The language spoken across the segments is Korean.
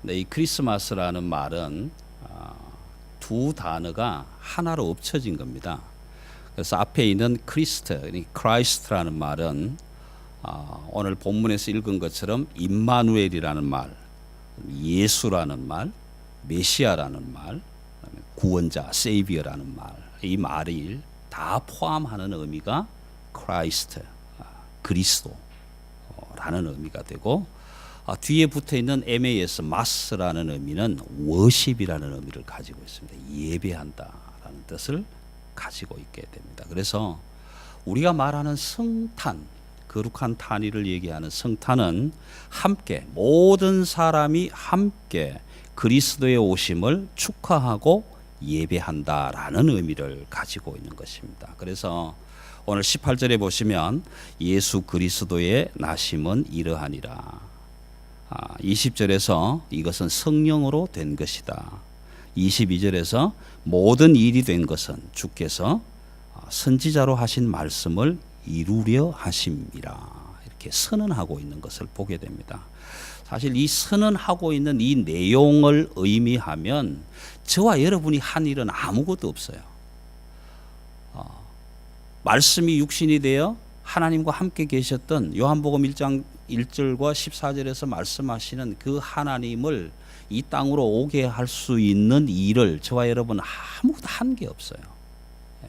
근데 이 크리스마스라는 말은 아, 두 단어가 하나로 엎쳐진 겁니다. 그래서 앞에 있는 크리스트, 크라이스트라는 말은 아, 오늘 본문에서 읽은 것처럼 임마누엘이라는 말, 예수라는 말, 메시아라는 말, 구원자, 세이비어라는 말, 이 말을 다 포함하는 의미가 크라이스트, 아, 그리스도라는 의미가 되고 아, 뒤에 붙어 있는 MAS 마스라는 의미는 워십이라는 의미를 가지고 있습니다. 예배한다라는 뜻을 가지고 있게 됩니다. 그래서 우리가 말하는 성탄, 거룩한 탄위를 얘기하는 성탄은 함께 모든 사람이 함께 그리스도의 오심을 축하하고 예배한다라는 의미를 가지고 있는 것입니다. 그래서 오늘 18절에 보시면 예수 그리스도의 나심은 이러하니라. 아, 20절에서 이것은 성령으로 된 것이다. 22절에서 모든 일이 된 것은 주께서 아, 선지자로 하신 말씀을 이루려 하심이라. 이렇게 선언하고 있는 것을 보게 됩니다. 사실 이 선언하고 있는 이 내용을 의미하면 저와 여러분이 한 일은 아무것도 없어요. 어, 말씀이 육신이 되어 하나님과 함께 계셨던 요한복음 1장 1절과 14절에서 말씀하시는 그 하나님을 이 땅으로 오게 할 수 있는 일을 저와 여러분 아무것도 한 게 없어요. 예.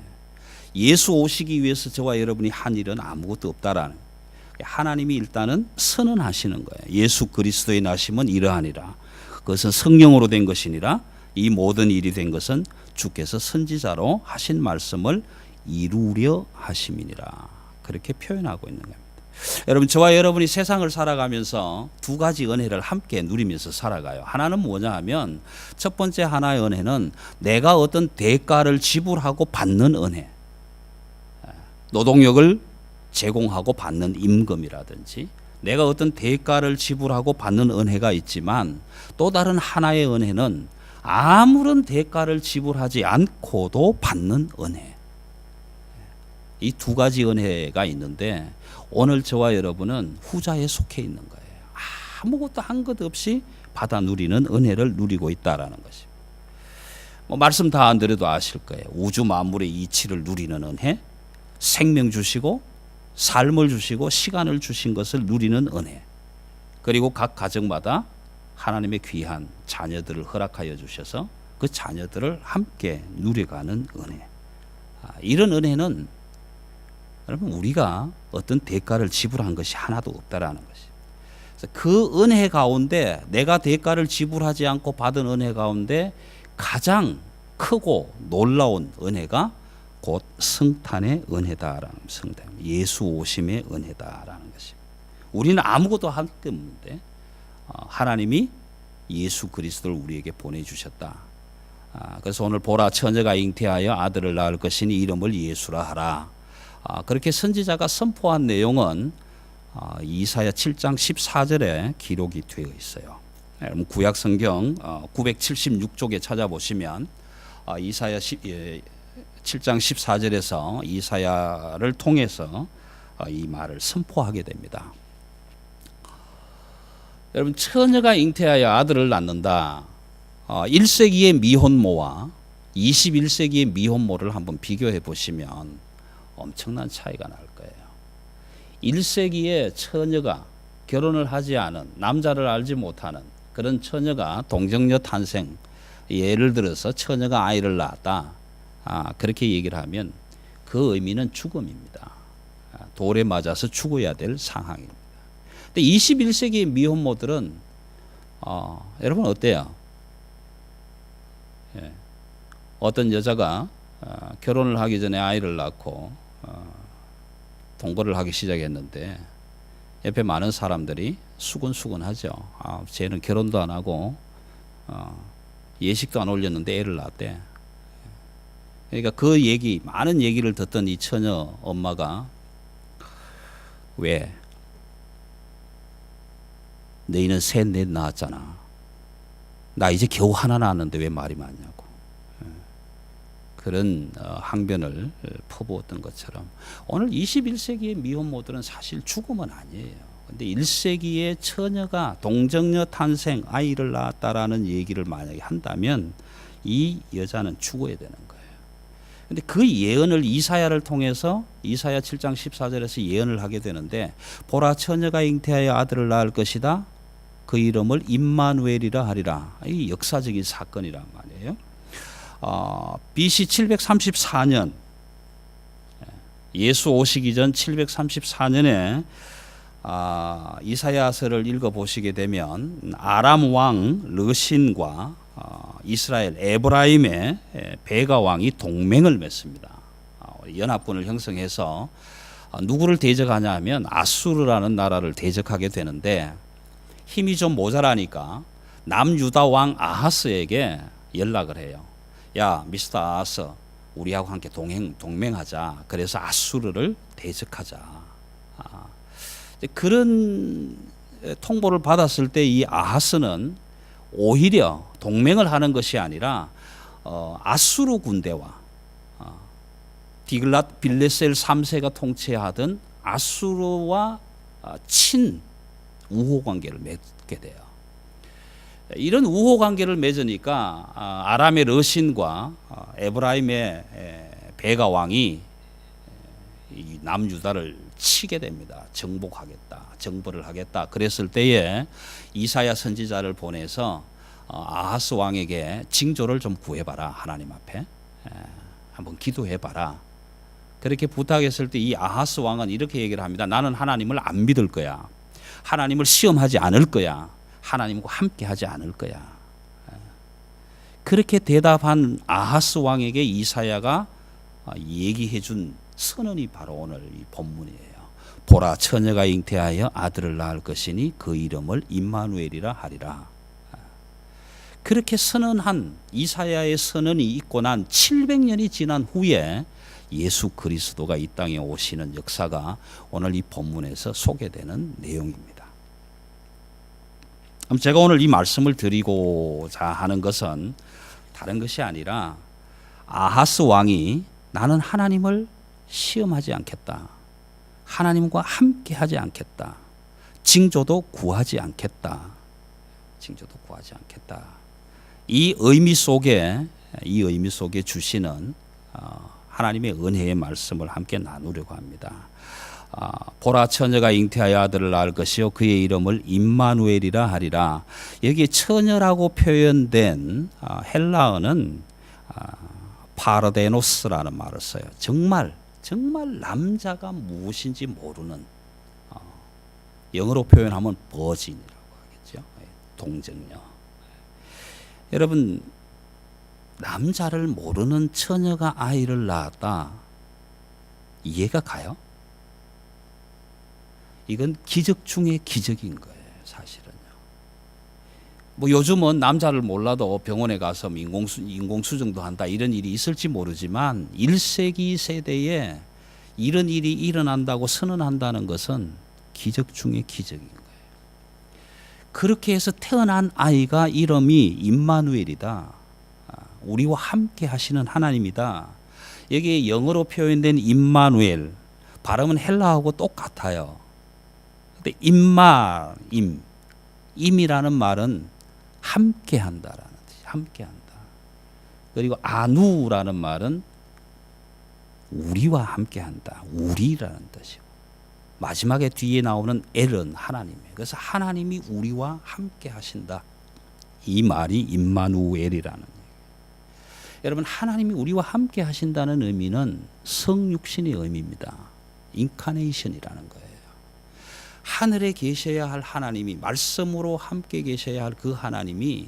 예수 오시기 위해서 저와 여러분이 한 일은 아무것도 없다라는 하나님이 일단은 선언하시는 거예요. 예수 그리스도의 나심은 이러하니라. 그것은 성령으로 된 것이니라. 이 모든 일이 된 것은 주께서 선지자로 하신 말씀을 이루려 하심이니라. 그렇게 표현하고 있는 겁니다. 여러분 저와 여러분이 세상을 살아가면서 두 가지 은혜를 함께 누리면서 살아가요. 하나는 뭐냐 하면 첫 번째 하나의 은혜는 내가 어떤 대가를 지불하고 받는 은혜. 노동력을 제공하고 받는 임금이라든지 내가 어떤 대가를 지불하고 받는 은혜가 있지만 또 다른 하나의 은혜는 아무런 대가를 지불하지 않고도 받는 은혜. 이 두 가지 은혜가 있는데 오늘 저와 여러분은 후자에 속해 있는 거예요. 아무것도 한 것 없이 받아 누리는 은혜를 누리고 있다라는 것입니다. 뭐 말씀 다 안 드려도 아실 거예요. 우주 만물의 이치를 누리는 은혜, 생명 주시고 삶을 주시고 시간을 주신 것을 누리는 은혜. 그리고 각 가정마다 하나님의 귀한 자녀들을 허락하여 주셔서 그 자녀들을 함께 누려가는 은혜. 아, 이런 은혜는 여러분 우리가 어떤 대가를 지불한 것이 하나도 없다라는 것이. 그 은혜 가운데 내가 대가를 지불하지 않고 받은 은혜 가운데 가장 크고 놀라운 은혜가 곧 성탄의 은혜다라는 성탄, 예수 오심의 은혜다라는 것이. 우리는 아무것도 할 게 없는데 어, 하나님이 예수 그리스도를 우리에게 보내주셨다. 아, 그래서 오늘 보라 처녀가 잉태하여 아들을 낳을 것이니 이름을 예수라 하라. 아, 그렇게 선지자가 선포한 내용은 아, 이사야 7장 14절에 기록이 되어 있어요. 여러분 구약 성경 어, 976쪽에 찾아보시면 아, 이사야 10, 예, 7장 14절에서 이사야를 통해서 어, 이 말을 선포하게 됩니다. 여러분 처녀가 잉태하여 아들을 낳는다. 어, 1세기의 미혼모와 21세기의 미혼모를 한번 비교해 보시면 엄청난 차이가 날 거예요. 1세기의 처녀가 결혼을 하지 않은 남자를 알지 못하는 그런 처녀가 동정녀 탄생 예를 들어서 처녀가 아이를 낳았다. 아, 그렇게 얘기를 하면 그 의미는 죽음입니다. 아, 돌에 맞아서 죽어야 될 상황입니다. 근데 21세기 미혼모들은 어, 여러분 어때요? 예. 어떤 여자가 어, 결혼을 하기 전에 아이를 낳고 어, 동거를 하기 시작했는데 옆에 많은 사람들이 수근수근하죠. 아, 쟤는 결혼도 안 하고 어, 예식도 안 올렸는데 애를 낳았대. 그러니까 그 얘기 많은 얘기를 듣던 이 처녀 엄마가 왜 너희는 셋 넷 낳았잖아. 나 이제 겨우 하나 낳았는데 왜 말이 많냐고. 예. 그런 어, 항변을 퍼부었던 것처럼 오늘 21세기의 미혼모들은 사실 죽음은 아니에요. 근데 1세기에 처녀가 동정녀 탄생 아이를 낳았다라는 얘기를 만약에 한다면 이 여자는 죽어야 되는 거예요. 근데 그 예언을 이사야를 통해서 이사야 7장 14절에서 예언을 하게 되는데 보라 처녀가 잉태하여 아들을 낳을 것이다. 그 이름을 임마누엘이라 하리라. 이 역사적인 사건이란 말이에요. 어, BC 734년 예수 오시기 전 734년에 아, 이사야서를 읽어 보시게 되면 아람 왕 르신과 어, 이스라엘 에브라임의 에, 베가 왕이 동맹을 맺습니다. 어, 연합군을 형성해서 어, 누구를 대적하냐 하면 아수르라는 나라를 대적하게 되는데 힘이 좀 모자라니까 남유다 왕 아하스에게 연락을 해요. 야, 미스터 아하스, 우리하고 함께 동행 동맹하자. 그래서 아수르를 대적하자. 아, 그런 통보를 받았을 때 이 아하스는 오히려 동맹을 하는 것이 아니라 어, 아수르 군대와 어, 디글랏 빌레셀 3세가 통치하던 아수르와 어, 친 우호 관계를 맺게 돼요. 이런 우호 관계를 맺으니까 아, 아람의 러신과 어, 에브라임의 에, 베가 왕이 이 남유다를 치게 됩니다. 정복하겠다, 정벌을 하겠다. 그랬을 때에 이사야 선지자를 보내서 어, 아하스 왕에게 징조를 좀 구해봐라 하나님 앞에 에, 한번 기도해봐라. 그렇게 부탁했을 때 이 아하스 왕은 이렇게 얘기를 합니다. 나는 하나님을 안 믿을 거야. 하나님을 시험하지 않을 거야. 하나님과 함께 하지 않을 거야. 에. 그렇게 대답한 아하스 왕에게 이사야가 어, 얘기해 준 선언이 바로 오늘 이 본문이에요. 보라 처녀가 잉태하여 아들을 낳을 것이니 그 이름을 임마누엘이라 하리라. 그렇게 선언한 이사야의 선언이 있고 난 700년이 지난 후에 예수 그리스도가 이 땅에 오시는 역사가 오늘 이 본문에서 소개되는 내용입니다. 제가 오늘 이 말씀을 드리고자 하는 것은 다른 것이 아니라 아하스 왕이 나는 하나님을 시험하지 않겠다. 하나님과 함께 하지 않겠다. 징조도 구하지 않겠다. 징조도 구하지 않겠다. 이 의미 속에 이 의미 속에 주시는 어, 하나님의 은혜의 말씀을 함께 나누려고 합니다. 아, 보라 처녀가 잉태하여 아들을 낳을 것이요 그의 이름을 임마누엘이라 하리라. 여기 처녀라고 표현된 아, 헬라어는 아, 파르데노스라는 말을 써요. 정말 정말 남자가 무엇인지 모르는 어, 영어로 표현하면 버진이라고 하겠죠. 예, 동정녀. 여러분 남자를 모르는 처녀가 아이를 낳았다. 이해가 가요? 이건 기적 중의 기적인 거예요, 사실은요. 뭐 요즘은 남자를 몰라도 병원에 가서 뭐 인공수, 인공수정도 한다 이런 일이 있을지 모르지만 1세기 세대에 이런 일이 일어난다고 선언한다는 것은 기적 중의 기적인 거예요. 그렇게 해서 태어난 아이가 이름이 임마누엘이다. 아, 우리와 함께 하시는 하나님이다. 여기 영어로 표현된 임마누엘 발음은 헬라하고 똑같아요. 근데 임마 임 임이라는 말은 함께 한다라는 뜻이 함께 한다. 그리고 아누라는 말은 우리와 함께 한다. 우리라는 뜻이고. 마지막에 뒤에 나오는 엘은 하나님이에요. 그래서 하나님이 우리와 함께 하신다. 이 말이 임마누엘이라는. 여러분 하나님이 우리와 함께 하신다는 의미는 성육신의 의미입니다. 인카네이션이라는 거예요. 하늘에 계셔야 할 하나님이 말씀으로 함께 계셔야 할 그 하나님이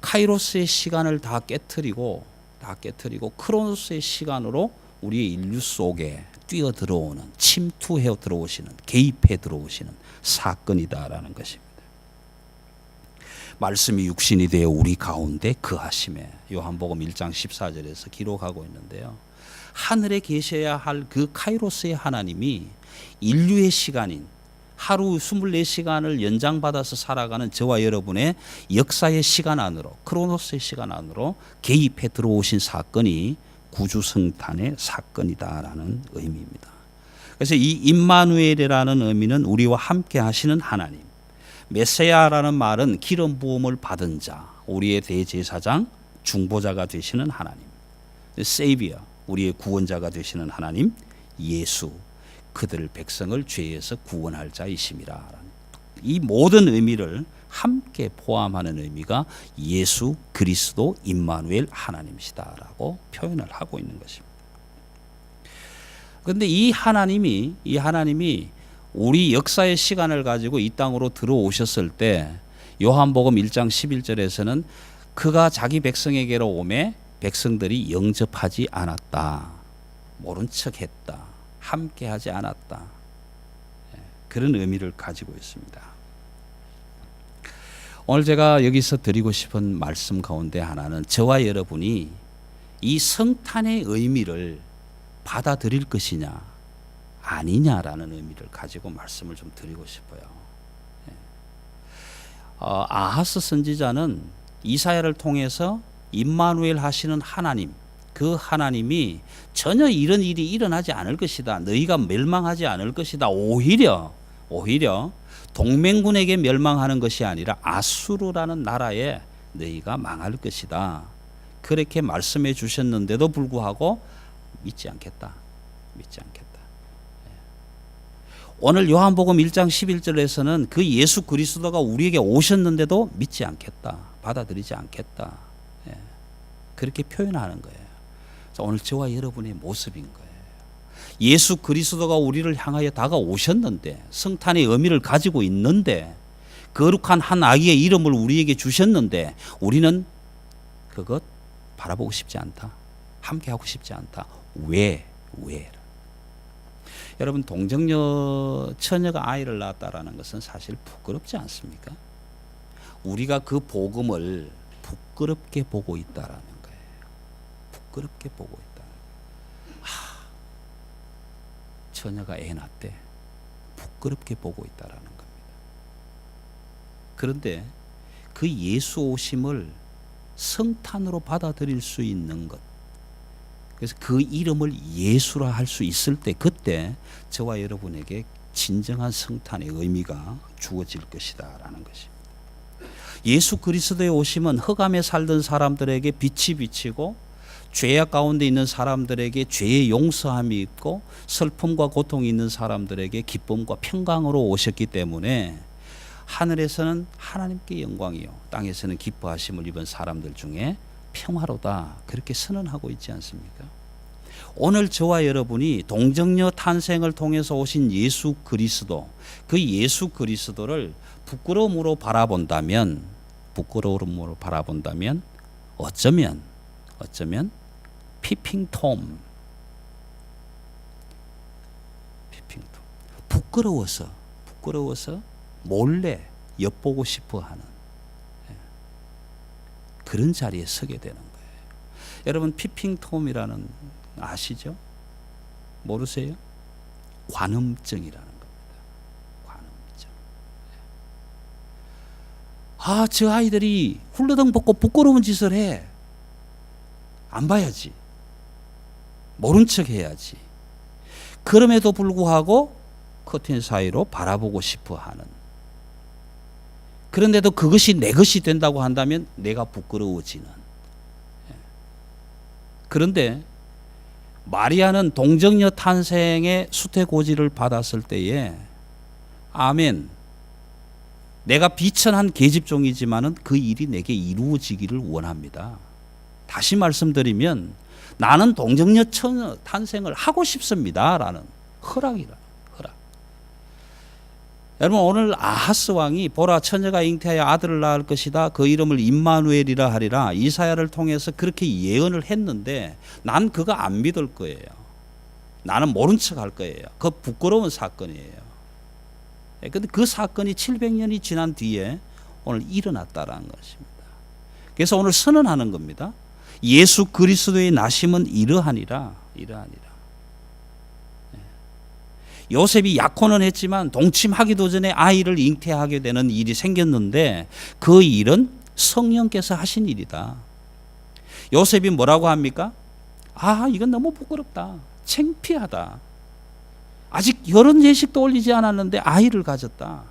카이로스의 시간을 다 깨뜨리고 다 깨뜨리고 크로노스의 시간으로 우리의 인류 속에 뛰어 들어오는 침투해 들어오시는 개입해 들어오시는 사건이다라는 것입니다. 말씀이 육신이 되어 우리 가운데 그하심에 요한복음 1장 14절에서 기록하고 있는데요. 하늘에 계셔야 할 그 카이로스의 하나님이 인류의 시간인 하루 24시간을 연장받아서 살아가는 저와 여러분의 역사의 시간 안으로 크로노스의 시간 안으로 개입해 들어오신 사건이 구주 성탄의 사건이다라는 의미입니다. 그래서 이 임마누엘이라는 의미는 우리와 함께 하시는 하나님. 메세야라는 말은 기름 부음을 받은 자, 우리의 대제사장, 중보자가 되시는 하나님. 세이비어, 우리의 구원자가 되시는 하나님, 예수, 그들 백성을 죄에서 구원할 자이심이라. 이 모든 의미를 함께 포함하는 의미가 예수 그리스도 임마누엘 하나님이시다라고 표현을 하고 있는 것입니다. 그런데 이 하나님이 이 하나님이 우리 역사의 시간을 가지고 이 땅으로 들어오셨을 때 요한복음 1장 11절에서는 그가 자기 백성에게로 오매 백성들이 영접하지 않았다. 모른 척 했다. 함께 하지 않았다. 예, 그런 의미를 가지고 있습니다. 오늘 제가 여기서 드리고 싶은 말씀 가운데 하나는 저와 여러분이 이 성탄의 의미를 받아들일 것이냐 아니냐라는 의미를 가지고 말씀을 좀 드리고 싶어요. 예. 어, 아하스 선지자는 이사야를 통해서 임마누엘 하시는 하나님 그 하나님이 전혀 이런 일이 일어나지 않을 것이다. 너희가 멸망하지 않을 것이다. 오히려 오히려 동맹군에게 멸망하는 것이 아니라 아수르라는 나라에 너희가 망할 것이다. 그렇게 말씀해 주셨는데도 불구하고 믿지 않겠다. 믿지 않겠다. 예. 오늘 요한복음 1장 11절에서는 그 예수 그리스도가 우리에게 오셨는데도 믿지 않겠다. 받아들이지 않겠다. 예. 그렇게 표현하는 거예요. 오늘 저와 여러분의 모습인 거예요. 예수 그리스도가 우리를 향하여 다가오셨는데 성탄의 의미를 가지고 있는데 거룩한 한 아기의 이름을 우리에게 주셨는데 우리는 그것 바라보고 싶지 않다. 함께 하고 싶지 않다. 왜? 왜? 여러분 동정녀 처녀가 아이를 낳았다라는 것은 사실 부끄럽지 않습니까? 우리가 그 복음을 부끄럽게 보고 있다라는. 부끄럽게 보고 있다. 하, 처녀가 애 낳대. 부끄럽게 보고 있다라는 겁니다. 그런데 그 예수 오심을 성탄으로 받아들일 수 있는 것. 그래서 그 이름을 예수라 할 수 있을 때 그때 저와 여러분에게 진정한 성탄의 의미가 주어질 것이다라는 것입니다. 예수 그리스도의 오심은 흑암에 살던 사람들에게 빛이 비치고 죄악 가운데 있는 사람들에게 죄의 용서함이 있고 슬픔과 고통이 있는 사람들에게 기쁨과 평강으로 오셨기 때문에 하늘에서는 하나님께 영광이요 땅에서는 기뻐하심을 입은 사람들 중에 평화로다 그렇게 선언하고 있지 않습니까? 오늘 저와 여러분이 동정녀 탄생을 통해서 오신 예수 그리스도 그 예수 그리스도를 부끄러움으로 바라본다면 부끄러움으로 바라본다면 어쩌면 어쩌면 피핑톰 피핑톰 부끄러워서 부끄러워서 몰래 엿보고 싶어 하는 예. 그런 자리에 서게 되는 거예요. 여러분 피핑톰이라는 아시죠? 모르세요? 관음증이라는 겁니다. 관음증. 아, 저 아이들이 훌러덩 벗고 부끄러운 짓을 해. 안 봐야지. 모른 척 해야지. 그럼에도 불구하고 커튼 사이로 바라보고 싶어 하는. 그런데도 그것이 내 것이 된다고 한다면 내가 부끄러워지는. 예. 그런데 마리아는 동정녀 탄생의 수태고지를 받았을 때에 아멘. 내가 비천한 계집종이지만은 그 일이 내게 이루어지기를 원합니다. 다시 말씀드리면 나는 동정녀 처녀 탄생을 하고 싶습니다라는 허락이라 허락. 여러분 오늘 아하스 왕이 보라 처녀가 잉태하여 아들을 낳을 것이다. 그 이름을 임마누엘이라 하리라. 이사야를 통해서 그렇게 예언을 했는데 난 그거 안 믿을 거예요. 나는 모른 척 할 거예요. 그 부끄러운 사건이에요. 근데 그 사건이 700년이 지난 뒤에 오늘 일어났다라는 것입니다. 그래서 오늘 선언하는 겁니다. 예수 그리스도의 나심은 이러하니라 이러하니라. 요셉이 약혼은 했지만 동침하기도 전에 아이를 잉태하게 되는 일이 생겼는데 그 일은 성령께서 하신 일이다. 요셉이 뭐라고 합니까? 아, 이건 너무 부끄럽다. 창피하다. 아직 결혼 예식도 올리지 않았는데 아이를 가졌다.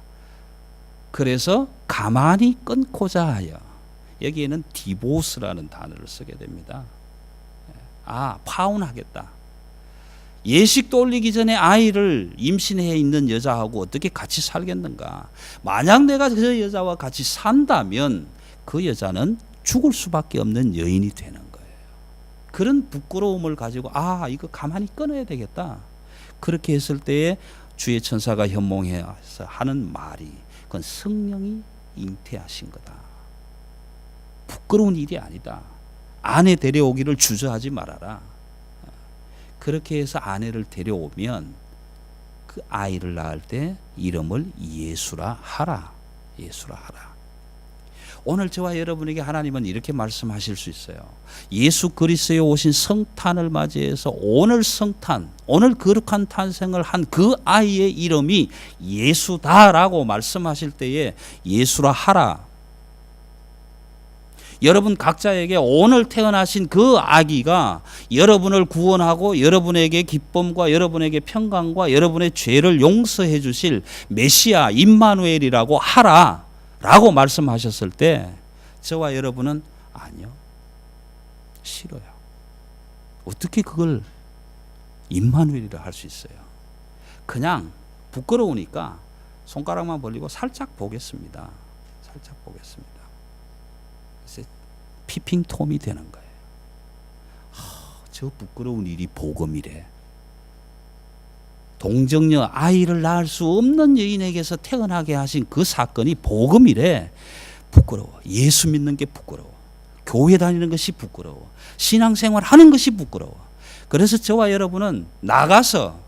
그래서 가만히 끊고자 하여 여기에는 디보스라는 단어를 쓰게 됩니다. 아, 파혼하겠다. 예식도 올리기 전에 아이를 임신해 있는 여자하고 어떻게 같이 살겠는가? 만약 내가 그 여자와 같이 산다면 그 여자는 죽을 수밖에 없는 여인이 되는 거예요. 그런 부끄러움을 가지고 아, 이거 가만히 끊어야 되겠다. 그렇게 했을 때에 주의 천사가 현몽해서 하는 말이 그건 성령이 잉태하신 거다. 부끄러운 일이 아니다. 아내 데려오기를 주저하지 말아라. 그렇게 해서 아내를 데려오면 그 아이를 낳을 때 이름을 예수라 하라. 예수라 하라. 오늘 저와 여러분에게 하나님은 이렇게 말씀하실 수 있어요. 예수 그리스도에 오신 성탄을 맞이해서 오늘 성탄, 오늘 거룩한 탄생을 한 그 아이의 이름이 예수다라고 말씀하실 때에 예수라 하라. 여러분 각자에게 오늘 태어나신 그 아기가 여러분을 구원하고 여러분에게 기쁨과 여러분에게 평강과 여러분의 죄를 용서해 주실 메시아 임마누엘이라고 하라. 라고 말씀하셨을 때 저와 여러분은 아니요. 싫어요. 어떻게 그걸 임마누엘이라 할 수 있어요? 그냥 부끄러우니까 손가락만 벌리고 살짝 보겠습니다. 살짝 보겠습니다. 그래서 피핑 톰이 되는 거예요. 하, 저 부끄러운 일이 복음이래. 동정녀 아이를 낳을 수 없는 여인에게서 태어나게 하신 그 사건이 복음이래. 부끄러워. 예수 믿는 게 부끄러워. 교회 다니는 것이 부끄러워. 신앙생활 하는 것이 부끄러워. 그래서 저와 여러분은 나가서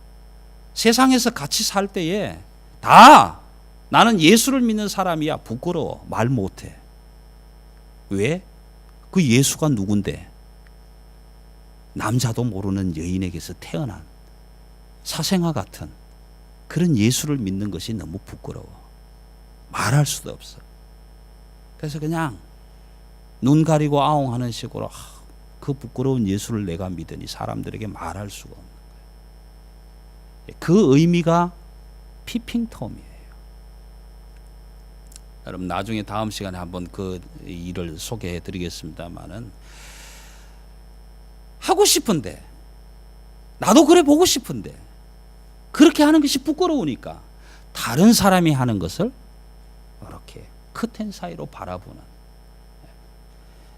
세상에서 같이 살 때에 다 나는 예수를 믿는 사람이야. 부끄러워. 말 못해. 왜? 그 예수가 누군데? 남자도 모르는 여인에게서 태어난 사생아 같은 그런 예수를 믿는 것이 너무 부끄러워. 말할 수도 없어. 그래서 그냥 눈 가리고 아웅하는 식으로 아, 그 부끄러운 예수를 내가 믿으니 사람들에게 말할 수가 없는 거예요. 그 의미가 피핑텀이에요. 여러분 나중에 다음 시간에 한번 그 일을 소개해 드리겠습니다만은 하고 싶은데 나도 그래 보고 싶은데 그렇게 하는 것이 부끄러우니까 다른 사람이 하는 것을 이렇게 커튼 사이로 바라보는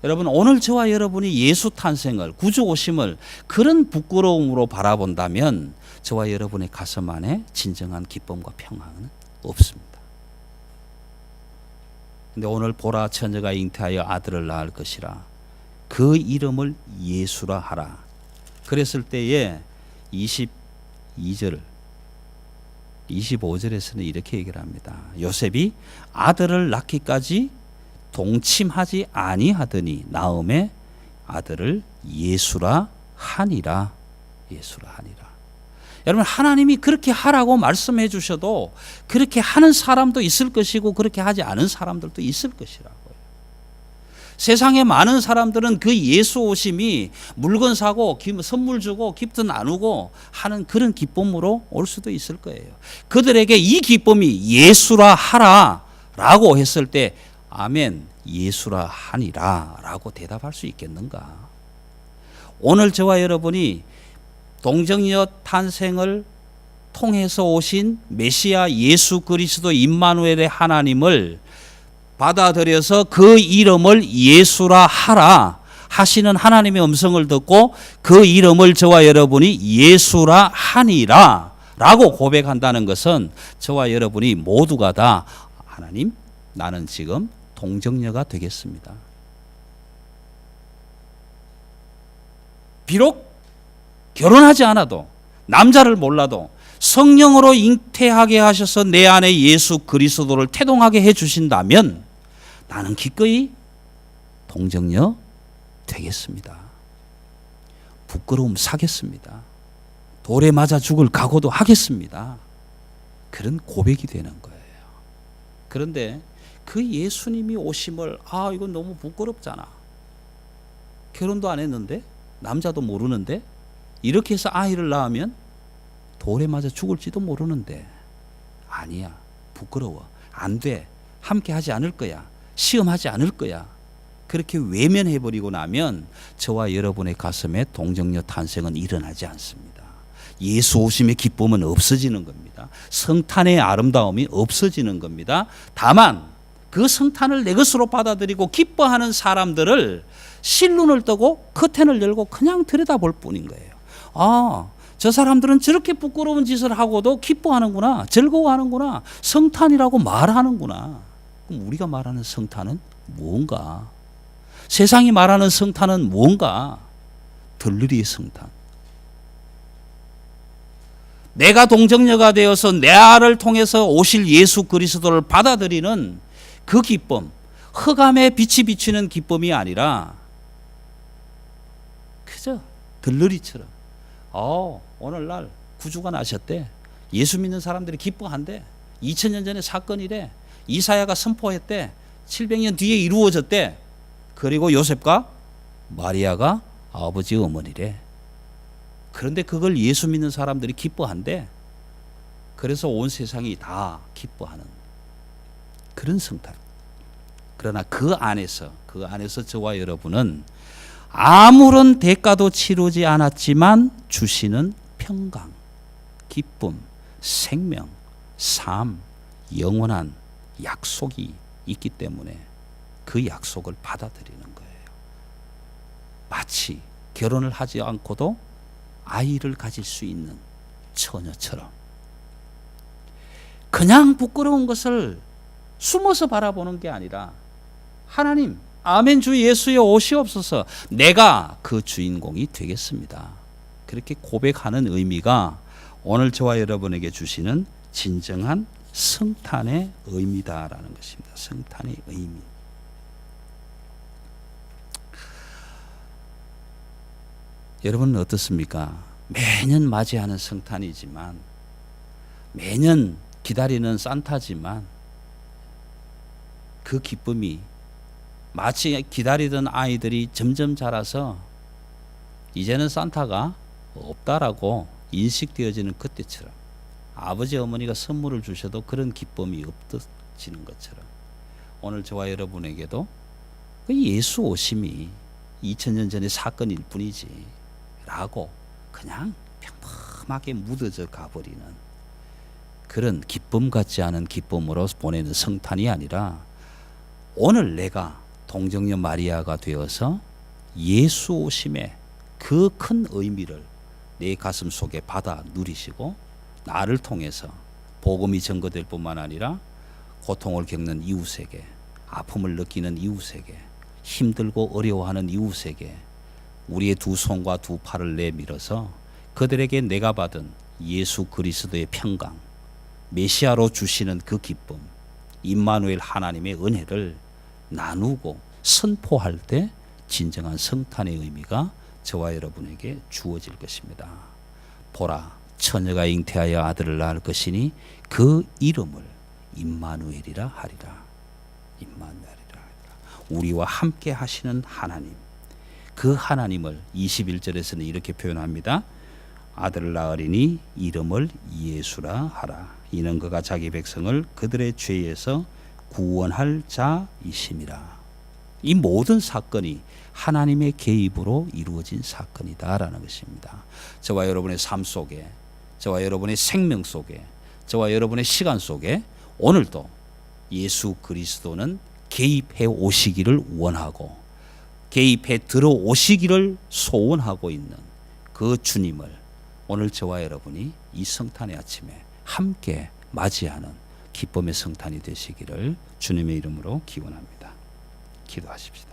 여러분 오늘 저와 여러분이 예수 탄생을 구주 오심을 그런 부끄러움으로 바라본다면 저와 여러분의 가슴 안에 진정한 기쁨과 평안은 없습니다. 근데 오늘 보라 처녀가 잉태하여 아들을 낳을 것이라 그 이름을 예수라 하라. 그랬을 때에 22절 25절에서는 이렇게 얘기를 합니다. 요셉이 아들을 낳기까지 동침하지 아니하더니 나음에 아들을 예수라 하니라. 예수라 하니라. 여러분 하나님이 그렇게 하라고 말씀해 주셔도 그렇게 하는 사람도 있을 것이고 그렇게 하지 않은 사람들도 있을 것이라고요. 세상에 많은 사람들은 그 예수 오심이 물건 사고 선물 주고 기프트 나누고 하는 그런 기쁨으로 올 수도 있을 거예요. 그들에게 이 기쁨이 예수라 하라라고 했을 때 아멘 예수라 하니라라고 대답할 수 있겠는가? 오늘 저와 여러분이 동정녀 탄생을 통해서 오신 메시아 예수 그리스도 임마누엘의 하나님을 받아들여서 그 이름을 예수라 하라 하시는 하나님의 음성을 듣고 그 이름을 저와 여러분이 예수라 하니라 라고 고백한다는 것은 저와 여러분이 모두가 다 하나님 나는 지금 동정녀가 되겠습니다. 비록 결혼하지 않아도 남자를 몰라도 성령으로 잉태하게 하셔서 내 안에 예수 그리스도를 태동하게 해 주신다면 나는 기꺼이 동정녀 되겠습니다. 부끄러움 사겠습니다. 돌에 맞아 죽을 각오도 하겠습니다. 그런 고백이 되는 거예요. 그런데 그 예수님이 오심을 아 이건 너무 부끄럽잖아. 결혼도 안 했는데 남자도 모르는데 이렇게 해서 아이를 낳으면 돌에 맞아 죽을지도 모르는데 아니야 부끄러워 안 돼 함께 하지 않을 거야 시험하지 않을 거야 그렇게 외면해 버리고 나면 저와 여러분의 가슴에 동정녀 탄생은 일어나지 않습니다. 예수 오심의 기쁨은 없어지는 겁니다. 성탄의 아름다움이 없어지는 겁니다. 다만 그 성탄을 내 것으로 받아들이고 기뻐하는 사람들을 실눈을 뜨고 커튼을 열고 그냥 들여다볼 뿐인 거예요. 아, 저 사람들은 저렇게 부끄러운 짓을 하고도 기뻐하는구나, 즐거워하는구나, 성탄이라고 말하는구나. 그럼 우리가 말하는 성탄은 뭔가? 세상이 말하는 성탄은 뭔가? 들러리의 성탄. 내가 동정녀가 되어서 내 알을 통해서 오실 예수 그리스도를 받아들이는 그 기쁨, 흑암에 빛이 비치는 기쁨이 아니라 그저 들러리처럼 어, 오늘날 구주가 나셨대. 예수 믿는 사람들이 기뻐한대. 2000년 전에 사건이래. 이사야가 선포했대. 700년 뒤에 이루어졌대. 그리고 요셉과 마리아가 아버지 어머니래. 그런데 그걸 예수 믿는 사람들이 기뻐한대. 그래서 온 세상이 다 기뻐하는 그런 성탄. 그러나 그 안에서 그 안에서 저와 여러분은 아무런 대가도 치르지 않았지만 주시는 평강, 기쁨, 생명, 삶, 영원한 약속이 있기 때문에 그 약속을 받아들이는 거예요. 마치 결혼을 하지 않고도 아이를 가질 수 있는 처녀처럼 그냥 부끄러운 것을 숨어서 바라보는 게 아니라 하나님 아멘 주 예수여 오시옵소서 내가 그 주인공이 되겠습니다. 그렇게 고백하는 의미가 오늘 저와 여러분에게 주시는 진정한 성탄의 의미다라는 것입니다. 성탄의 의미. 여러분은 어떻습니까? 매년 맞이하는 성탄이지만 매년 기다리는 산타지만 그 기쁨이 마치 기다리던 아이들이 점점 자라서 이제는 산타가 없다라고 인식되어지는 그때처럼 아버지 어머니가 선물을 주셔도 그런 기쁨이 없어지는 것처럼 오늘 저와 여러분에게도 그 예수 오심이 2000년 전의 사건일 뿐이지 라고 그냥 평범하게 묻어져 가버리는 그런 기쁨 같지 않은 기쁨으로 보내는 성탄이 아니라 오늘 내가 동정녀 마리아가 되어서 예수 오심의 그 큰 의미를 내 가슴 속에 받아 누리시고 나를 통해서 복음이 전거될 뿐만 아니라 고통을 겪는 이웃에게 아픔을 느끼는 이웃에게 힘들고 어려워하는 이웃에게 우리의 두 손과 두 팔을 내밀어서 그들에게 내가 받은 예수 그리스도의 평강, 메시아로 주시는 그 기쁨, 임마누엘 하나님의 은혜를 나누고 선포할 때 진정한 성탄의 의미가 저와 여러분에게 주어질 것입니다. 보라, 처녀가 잉태하여 아들을 낳을 것이니 그 이름을 임마누엘이라 하리라. 임마누엘이라 하리라. 우리와 함께 하시는 하나님. 그 하나님을 21절에서는 이렇게 표현합니다. 아들을 낳으리니 이름을 예수라 하라. 이는 그가 자기 백성을 그들의 죄에서 구원할 자이심이라. 이 모든 사건이 하나님의 개입으로 이루어진 사건이다라는 것입니다. 저와 여러분의 삶 속에, 저와 여러분의 생명 속에, 저와 여러분의 시간 속에 오늘도 예수 그리스도는 개입해 오시기를 원하고 개입해 들어오시기를 소원하고 있는 그 주님을 오늘 저와 여러분이 이 성탄의 아침에 함께 맞이하는 기쁨의 성탄이 되시기를 주님의 이름으로 기원합니다. 기도하십시다.